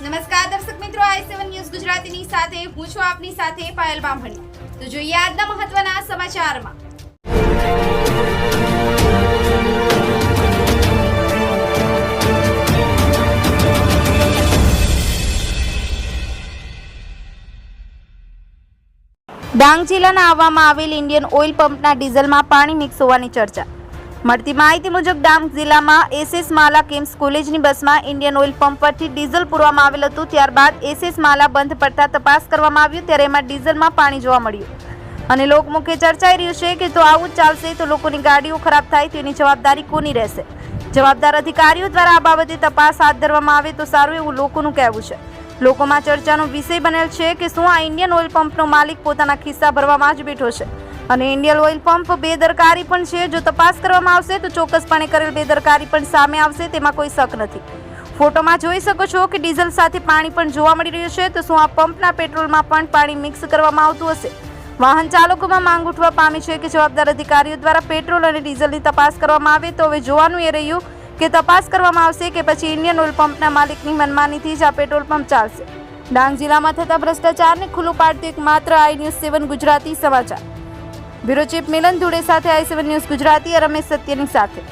નમસ્કાર દર્શક મિત્રો, આઈ સેવન ન્યૂઝ ગુજરાતીની સાથે, હું છું આપની સાથે પાયલ બામણી. તો જોઈએ આજના મહત્વના સમાચારમાં. ડાંગ જિલ્લાના આવવામાં આવેલ ઇન્ડિયન ઓઇલ પંપના ડીઝલમાં પાણી મિક્સ હોવાની ચર્ચા. મળતી માહિતી મુજબ ડાંગ જિલ્લામાં એસએસ માલા કેમ્સ કોલેજની બસમાં ઇન્ડિયન ઓઇલ પંપ પરથી ડીઝલ પૂરવામાં આવેલ હતું. ત્યારબાદ એસએસ માલા બંધ પડતા તપાસ કરવામાં આવ્યું, ત્યારે એમાં ડીઝલમાં પાણી જોવા મળ્યું. અને લોકમુખે ચર્ચાઈ રહ્યું છે કે તો આવું જ ચાલશે તો લોકોની ગાડીઓ ખરાબ થાય, તેની જવાબદારી કોની રહેશે? જવાબદાર અધિકારીઓ દ્વારા આ બાબતે તપાસ હાથ ધરવામાં આવે તો સારું એવું લોકોનું કહેવું છે. લોકોમાં ચર્ચાનો વિષય બનેલ છે કે શું આ ઇન્ડિયન ઓઇલ પંપનો માલિક પોતાના ખિસ્સા ભરવામાં જ બેઠો છે. અને ઇન્ડિયન ઓઇલ પંપ બેદરકારી પણ છે. જો તપાસ કરવામાં આવશે તો ચોક્કસપણે કરેલ બેદરકારી પણ સામે આવશે, તેમાં કોઈ શક નથી. ફોટોમાં જોઈ શકો છો કે ડીઝલ સાથે પાણી પણ જોવા મળી રહ્યું છે. તો શું આ પંપના પેટ્રોલમાં પણ પાણી મિક્સ કરવામાં આવતું હશે? વાહન ચાલકોમાં માંગ ઉઠવા પામી છે કે જવાબદાર અધિકારીઓ દ્વારા પેટ્રોલ અને ડીઝલની તપાસ કરવામાં આવે. તો હવે જોવાનું એ રહ્યું કે તપાસ કરવામાં આવશે કે પછી ઇન્ડિયન ઓઇલ પંપના માલિકની મનમાનીથી જ આ પેટ્રોલ પંપ ચાલશે. ડાંગ જિલ્લામાં થતા ભ્રષ્ટાચારને ખુલ્લું પાડતું એક માત્ર આઈ ન્યૂઝ સેવન ગુજરાતી સમાચાર. બ્યુરો ચીફ મિલન ધુડે સાથે I seven news Gujarati Ramesh સત્યની સાથે.